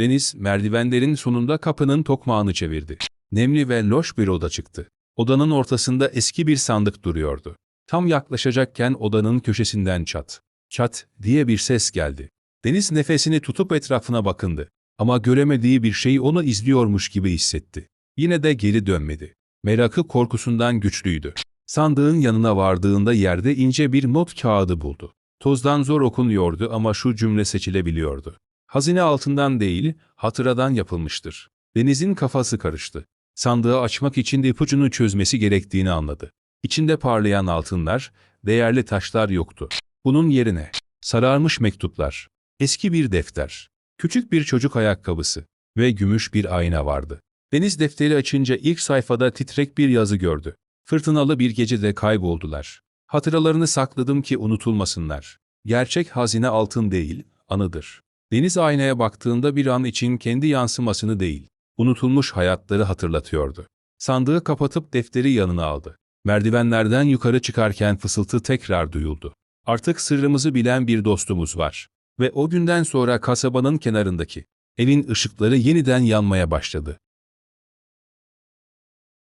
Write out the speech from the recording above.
Deniz, merdivenlerin sonunda kapının tokmağını çevirdi. Nemli ve loş bir oda çıktı. Odanın ortasında eski bir sandık duruyordu. Tam yaklaşacakken odanın köşesinden çat, çat diye bir ses geldi. Deniz nefesini tutup etrafına bakındı. Ama göremediği bir şey onu izliyormuş gibi hissetti. Yine de geri dönmedi. Merakı korkusundan güçlüydü. Sandığın yanına vardığında yerde ince bir not kağıdı buldu. Tozdan zor okunuyordu ama şu cümle seçilebiliyordu. Hazine altından değil, hatıradan yapılmıştır. Deniz'in kafası karıştı. Sandığı açmak için ipucunu çözmesi gerektiğini anladı. İçinde parlayan altınlar, değerli taşlar yoktu. Bunun yerine sararmış mektuplar, eski bir defter, küçük bir çocuk ayakkabısı ve gümüş bir ayna vardı. Deniz defteri açınca ilk sayfada titrek bir yazı gördü. Fırtınalı bir gecede kayboldular. Hatıralarını sakladım ki unutulmasınlar. Gerçek hazine altın değil, anıdır. Deniz aynaya baktığında bir an için kendi yansımasını değil, unutulmuş hayatları hatırlatıyordu. Sandığı kapatıp defteri yanına aldı. Merdivenlerden yukarı çıkarken fısıltı tekrar duyuldu. Artık sırrımızı bilen bir dostumuz var. Ve o günden sonra kasabanın kenarındaki evin ışıkları yeniden yanmaya başladı.